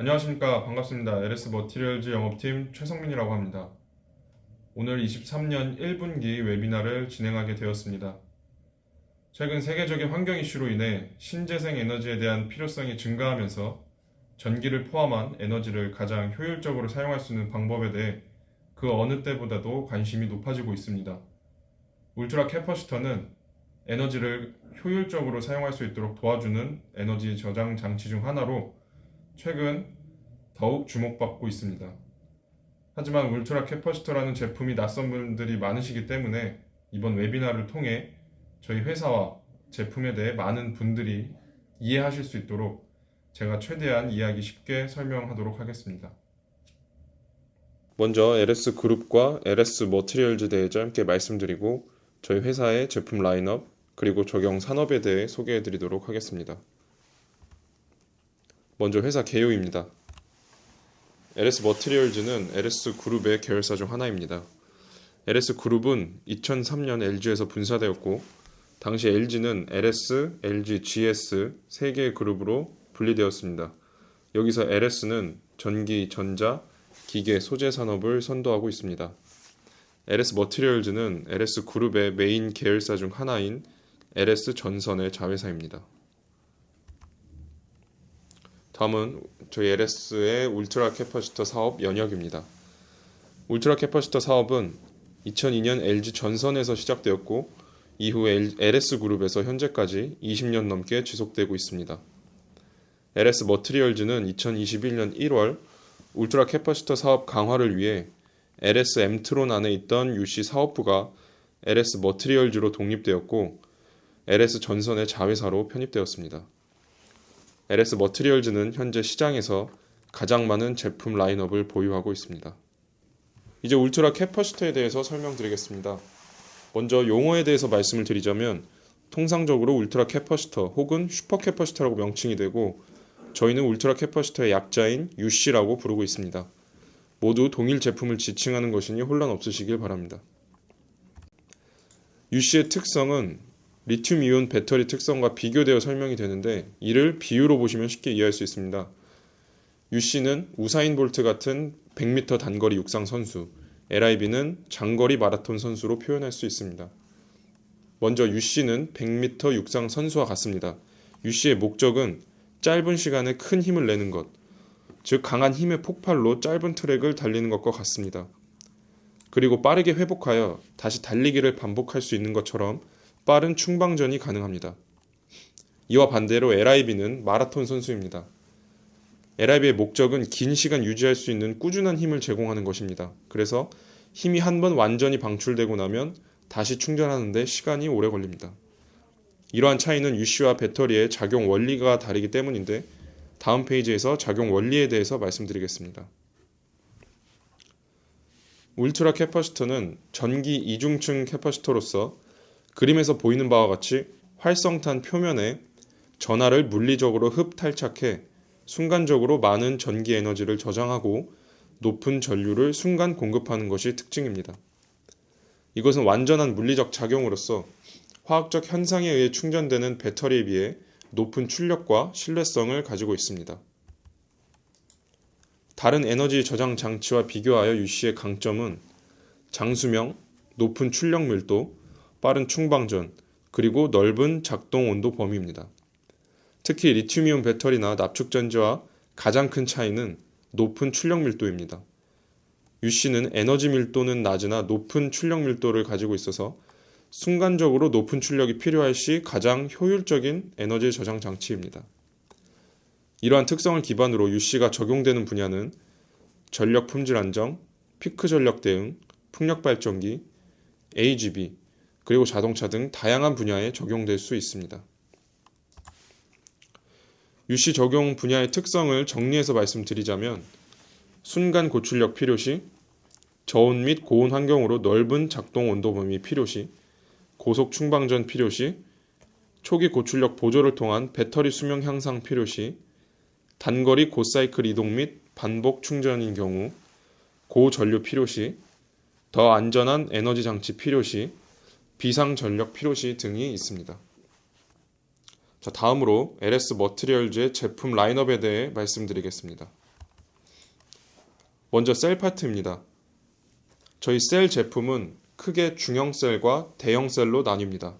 안녕하십니까 반갑습니다. LS 머티리얼즈 영업팀 최성민이라고 합니다. 오늘 23년 1분기 웨비나를 진행하게 되었습니다. 최근 세계적인 환경 이슈로 인해 신재생 에너지에 대한 필요성이 증가하면서 전기를 포함한 에너지를 가장 효율적으로 사용할 수 있는 방법에 대해 그 어느 때보다도 관심이 높아지고 있습니다. 울트라 캐퍼시터는 에너지를 효율적으로 사용할 수 있도록 도와주는 에너지 저장 장치 중 하나로 최근 더욱 주목받고 있습니다. 하지만 울트라 캐퍼시터라는 제품이 낯선 분들이 많으시기 때문에 이번 웨비나를 통해 저희 회사와 제품에 대해 많은 분들이 이해하실 수 있도록 제가 최대한 이해하기 쉽게 설명하도록 하겠습니다. 먼저 LS 그룹과 LS 머티리얼즈에 대해 짧게 말씀드리고 저희 회사의 제품 라인업 그리고 적용 산업에 대해 소개해 드리도록 하겠습니다. 먼저 회사 개요입니다. LS 머티리얼즈는 LS 그룹의 계열사 중 하나입니다. LS 그룹은 2003년 LG에서 분사되었고 당시 LG는 LS, LG, GS 세 개의 그룹으로 분리되었습니다. 여기서 LS는 전기, 전자, 기계, 소재 산업을 선도하고 있습니다. LS 머티리얼즈는 LS 그룹의 메인 계열사 중 하나인 LS 전선의 자회사입니다. 다음은 저희 LS의 울트라 캐퍼시터 사업 연역입니다. 울트라 캐퍼시터 사업은 2002년 LG 전선에서 시작되었고 이후 LS 그룹에서 현재까지 20년 넘게 지속되고 있습니다. LS 머트리얼즈는 2021년 1월 울트라 캐퍼시터 사업 강화를 위해 LS 엠트론 안에 있던 UC 사업부가 LS 머트리얼즈로 독립되었고 LS 전선의 자회사로 편입되었습니다. LS 머트리얼즈는 현재 시장에서 가장 많은 제품 라인업을 보유하고 있습니다. 이제 울트라 캐퍼시터에 대해서 설명드리겠습니다. 먼저 용어에 대해서 말씀을 드리자면 통상적으로 울트라 캐퍼시터 혹은 슈퍼 캐퍼시터라고 명칭이 되고 저희는 울트라 캐퍼시터의 약자인 UC라고 부르고 있습니다. 모두 동일 제품을 지칭하는 것이니 혼란 없으시길 바랍니다. UC의 특성은 리튬 이온 배터리 특성과 비교되어 설명이 되는데 이를 비유로 보시면 쉽게 이해할 수 있습니다. UC는 우사인 볼트 같은 100m 단거리 육상 선수, LIB는 장거리 마라톤 선수로 표현할 수 있습니다. 먼저 UC는 100m 육상 선수와 같습니다. UC의 목적은 짧은 시간에 큰 힘을 내는 것, 즉 강한 힘의 폭발로 짧은 트랙을 달리는 것과 같습니다. 그리고 빠르게 회복하여 다시 달리기를 반복할 수 있는 것처럼 빠른 충방전이 가능합니다. 이와 반대로 LIB는 마라톤 선수입니다. LIB의 목적은 긴 시간 유지할 수 있는 꾸준한 힘을 제공하는 것입니다. 그래서 힘이 한 번 완전히 방출되고 나면 다시 충전하는데 시간이 오래 걸립니다. 이러한 차이는 UC와 배터리의 작용 원리가 다르기 때문인데 다음 페이지에서 작용 원리에 대해서 말씀드리겠습니다. 울트라 캐퍼시터는 전기 이중층 캐퍼시터로서 그림에서 보이는 바와 같이 활성탄 표면에 전하를 물리적으로 흡탈착해 순간적으로 많은 전기 에너지를 저장하고 높은 전류를 순간 공급하는 것이 특징입니다. 이것은 완전한 물리적 작용으로서 화학적 현상에 의해 충전되는 배터리에 비해 높은 출력과 신뢰성을 가지고 있습니다. 다른 에너지 저장 장치와 비교하여 UC의 강점은 장수명, 높은 출력 밀도, 빠른 충방전, 그리고 넓은 작동 온도 범위입니다. 특히 리튬이온 배터리나 납축전지와 가장 큰 차이는 높은 출력 밀도입니다. UC는 에너지 밀도는 낮으나 높은 출력 밀도를 가지고 있어서 순간적으로 높은 출력이 필요할 시 가장 효율적인 에너지 저장 장치입니다. 이러한 특성을 기반으로 UC가 적용되는 분야는 전력 품질 안정, 피크 전력 대응, 풍력 발전기, AGB, 그리고 자동차 등 다양한 분야에 적용될 수 있습니다. UC 적용 분야의 특성을 정리해서 말씀드리자면 순간 고출력 필요시, 저온 및 고온 환경으로 넓은 작동 온도 범위 필요시, 고속 충방전 필요시, 초기 고출력 보조를 통한 배터리 수명 향상 필요시, 단거리 고사이클 이동 및 반복 충전인 경우, 고전류 필요시, 더 안전한 에너지 장치 필요시, 비상 전력 필요시 등이 있습니다. 자, 다음으로 LS 머티리얼즈의 제품 라인업에 대해 말씀드리겠습니다. 먼저 셀 파트입니다. 저희 셀 제품은 크게 중형 셀과 대형 셀로 나뉩니다.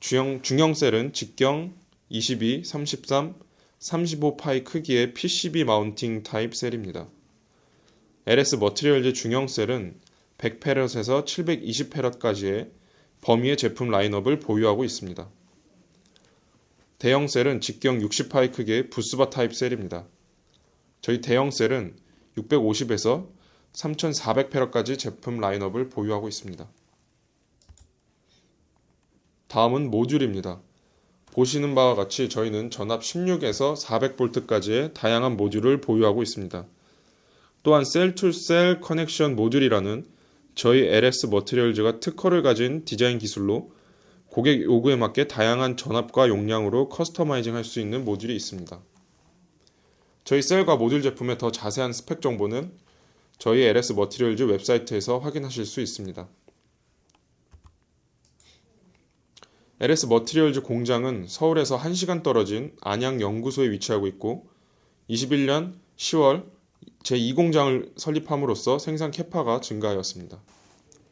중형, 중형 셀은 직경 22, 33, 35파이 크기의 PCB 마운팅 타입 셀입니다. LS 머티리얼즈 중형 셀은 100페럿에서 720페럿까지의 범위의 제품 라인업을 보유하고 있습니다. 대형 셀은 직경 60파이 크기의 부스바 타입 셀입니다. 저희 대형 셀은 650에서 3400페럿까지 제품 라인업을 보유하고 있습니다. 다음은 모듈입니다. 보시는 바와 같이 저희는 전압 16에서 400V까지의 다양한 모듈을 보유하고 있습니다. 또한 셀2셀 커넥션 모듈이라는 저희 LS 머티리얼즈가 특허를 가진 디자인 기술로 고객 요구에 맞게 다양한 전압과 용량으로 커스터마이징 할 수 있는 모듈이 있습니다. 저희 셀과 모듈 제품의 더 자세한 스펙 정보는 저희 LS 머티리얼즈 웹사이트에서 확인하실 수 있습니다. LS 머티리얼즈 공장은 서울에서 1시간 떨어진 안양 연구소에 위치하고 있고 21년 10월 제2공장을 설립함으로써 생산 캐파가 증가하였습니다.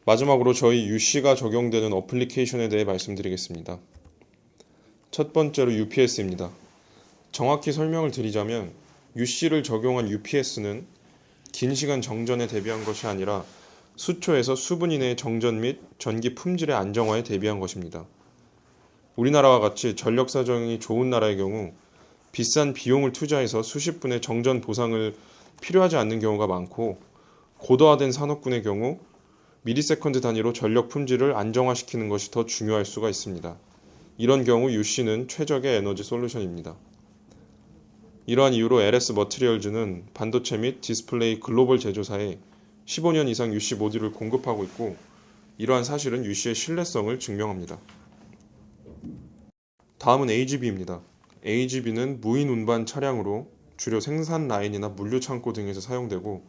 마지막으로 저희 UC가 적용되는 어플리케이션에 대해 말씀드리겠습니다. 첫 번째로 UPS입니다. 정확히 설명을 드리자면 UC를 적용한 UPS는 긴 시간 정전에 대비한 것이 아니라 수초에서 수분 이내의 정전 및 전기 품질의 안정화에 대비한 것입니다. 우리나라와 같이 전력 사정이 좋은 나라의 경우 비싼 비용을 투자해서 수십 분의 정전 보상을 필요하지 않는 경우가 많고 고도화된 산업군의 경우 미리세컨드 단위로 전력 품질을 안정화시키는 것이 더 중요할 수가 있습니다. 이런 경우 UC는 최적의 에너지 솔루션입니다. 이러한 이유로 LS 머티리얼즈는 반도체 및 디스플레이 글로벌 제조사에 15년 이상 UC 모듈을 공급하고 있고 이러한 사실은 UC의 신뢰성을 증명합니다. 다음은 AGB입니다. AGB는 무인 운반 차량으로 주로 생산 라인이나 물류 창고 등에서 사용되고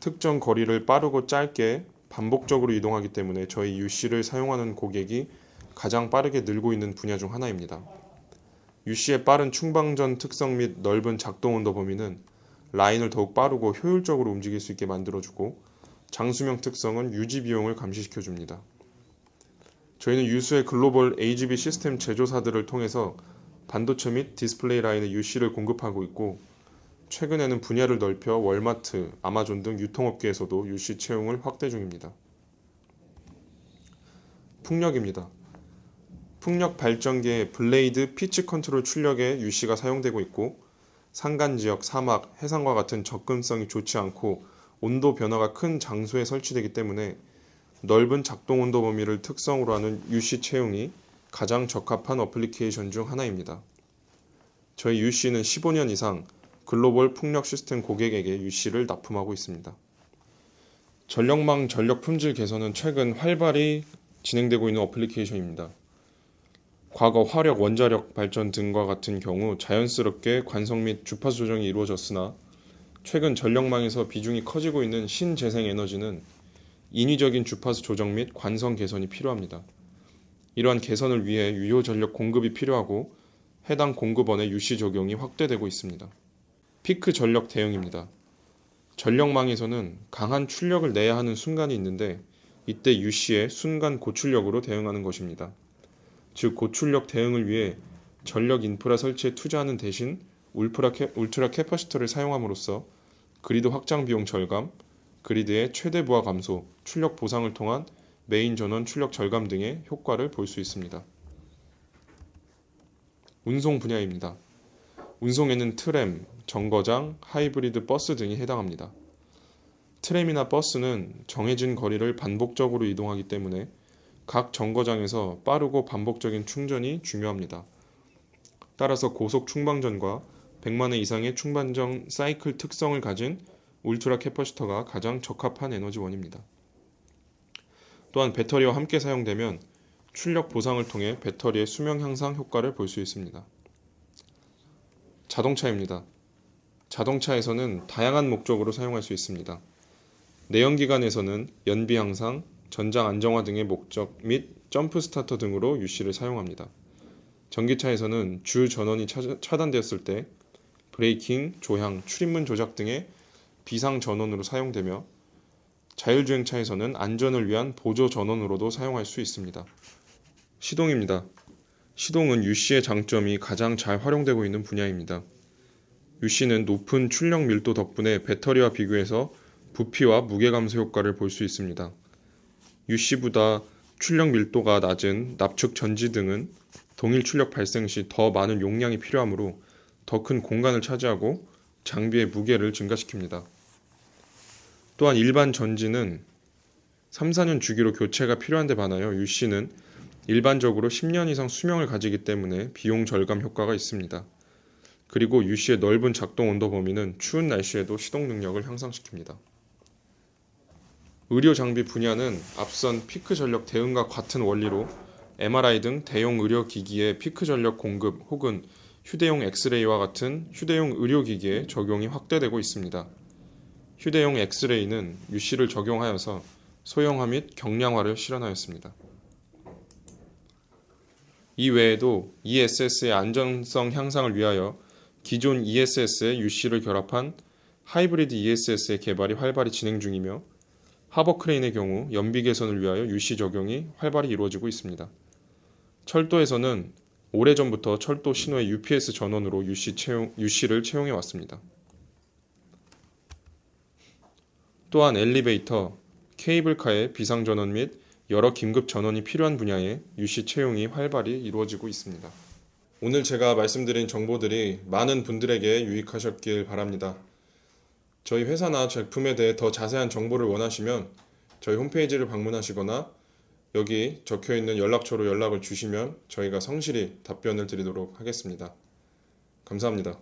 특정 거리를 빠르고 짧게 반복적으로 이동하기 때문에 저희 UC를 사용하는 고객이 가장 빠르게 늘고 있는 분야 중 하나입니다. UC의 빠른 충방전 특성 및 넓은 작동 온도 범위는 라인을 더욱 빠르고 효율적으로 움직일 수 있게 만들어주고 장수명 특성은 유지 비용을 감시시켜 줍니다. 저희는 유수의 글로벌 AGB 시스템 제조사들을 통해서 반도체 및 디스플레이 라인의 UC를 공급하고 있고 최근에는 분야를 넓혀 월마트, 아마존 등 유통업계에서도 UC 채용을 확대 중입니다. 풍력입니다. 풍력 발전기의 블레이드 피치 컨트롤 출력에 UC가 사용되고 있고 산간 지역, 사막, 해상과 같은 접근성이 좋지 않고 온도 변화가 큰 장소에 설치되기 때문에 넓은 작동 온도 범위를 특성으로 하는 UC 채용이 가장 적합한 어플리케이션 중 하나입니다. 저희 UC는 15년 이상 글로벌 풍력 시스템 고객에게 UC를 납품하고 있습니다. 전력망 전력 품질 개선은 최근 활발히 진행되고 있는 어플리케이션입니다. 과거 화력, 원자력 발전 등과 같은 경우 자연스럽게 관성 및 주파수 조정이 이루어졌으나 최근 전력망에서 비중이 커지고 있는 신재생 에너지는 인위적인 주파수 조정 및 관성 개선이 필요합니다. 이러한 개선을 위해 유효 전력 공급이 필요하고 해당 공급원의 유시 적용이 확대되고 있습니다. 피크 전력 대응입니다. 전력망에서는 강한 출력을 내야 하는 순간이 있는데 이때 유시의 순간 고출력으로 대응하는 것입니다. 즉 고출력 대응을 위해 전력 인프라 설치에 투자하는 대신 울트라, 캐, 울트라 캐퍼시터를 사용함으로써 그리드 확장 비용 절감, 그리드의 최대 부하 감소, 출력 보상을 통한 메인 전원 출력 절감 등의 효과를 볼 수 있습니다. 운송 분야입니다. 운송에는 트램, 정거장, 하이브리드 버스 등이 해당합니다. 트램이나 버스는 정해진 거리를 반복적으로 이동하기 때문에 각 정거장에서 빠르고 반복적인 충전이 중요합니다. 따라서 고속 충방전과 100만 회 이상의 충반정 사이클 특성을 가진 울트라 캐퍼시터가 가장 적합한 에너지원입니다. 또한 배터리와 함께 사용되면 출력 보상을 통해 배터리의 수명 향상 효과를 볼 수 있습니다. 자동차입니다. 자동차에서는 다양한 목적으로 사용할 수 있습니다. 내연기관에서는 연비 향상, 전장 안정화 등의 목적 및 점프 스타터 등으로 UC를 사용합니다. 전기차에서는 주 전원이 차단되었을 때 브레이킹, 조향, 출입문 조작 등의 비상 전원으로 사용되며 자율주행차에서는 안전을 위한 보조 전원으로도 사용할 수 있습니다. 시동입니다. 시동은 UC의 장점이 가장 잘 활용되고 있는 분야입니다. UC는 높은 출력 밀도 덕분에 배터리와 비교해서 부피와 무게 감소 효과를 볼 수 있습니다. UC보다 출력 밀도가 낮은 납축 전지 등은 동일 출력 발생 시 더 많은 용량이 필요하므로 더 큰 공간을 차지하고 장비의 무게를 증가시킵니다. 또한 일반 전지는 3, 4년 주기로 교체가 필요한 데 반하여 UC는 일반적으로 10년 이상 수명을 가지기 때문에 비용 절감 효과가 있습니다. 그리고 UC의 넓은 작동 온도 범위는 추운 날씨에도 시동 능력을 향상시킵니다. 의료 장비 분야는 앞선 피크 전력 대응과 같은 원리로 MRI 등 대형 의료 기기의 피크 전력 공급 혹은 휴대용 엑스레이와 같은 휴대용 의료 기기에 적용이 확대되고 있습니다. 휴대용 엑스레이는 UC를 적용하여서 소형화 및 경량화를 실현하였습니다. 이 외에도 ESS의 안전성 향상을 위하여 기존 ESS에 UC를 결합한 하이브리드 ESS의 개발이 활발히 진행 중이며 하버크레인의 경우 연비 개선을 위하여 UC 적용이 활발히 이루어지고 있습니다. 철도에서는 오래전부터 철도 신호의 UPS 전원으로 UC 채용, UC를 채용해 왔습니다. 또한 엘리베이터, 케이블카의 비상 전원 및 여러 긴급 전원이 필요한 분야에 UC 채용이 활발히 이루어지고 있습니다. 오늘 제가 말씀드린 정보들이 많은 분들에게 유익하셨길 바랍니다. 저희 회사나 제품에 대해 더 자세한 정보를 원하시면 저희 홈페이지를 방문하시거나 여기 적혀 있는 연락처로 연락을 주시면 저희가 성실히 답변을 드리도록 하겠습니다. 감사합니다.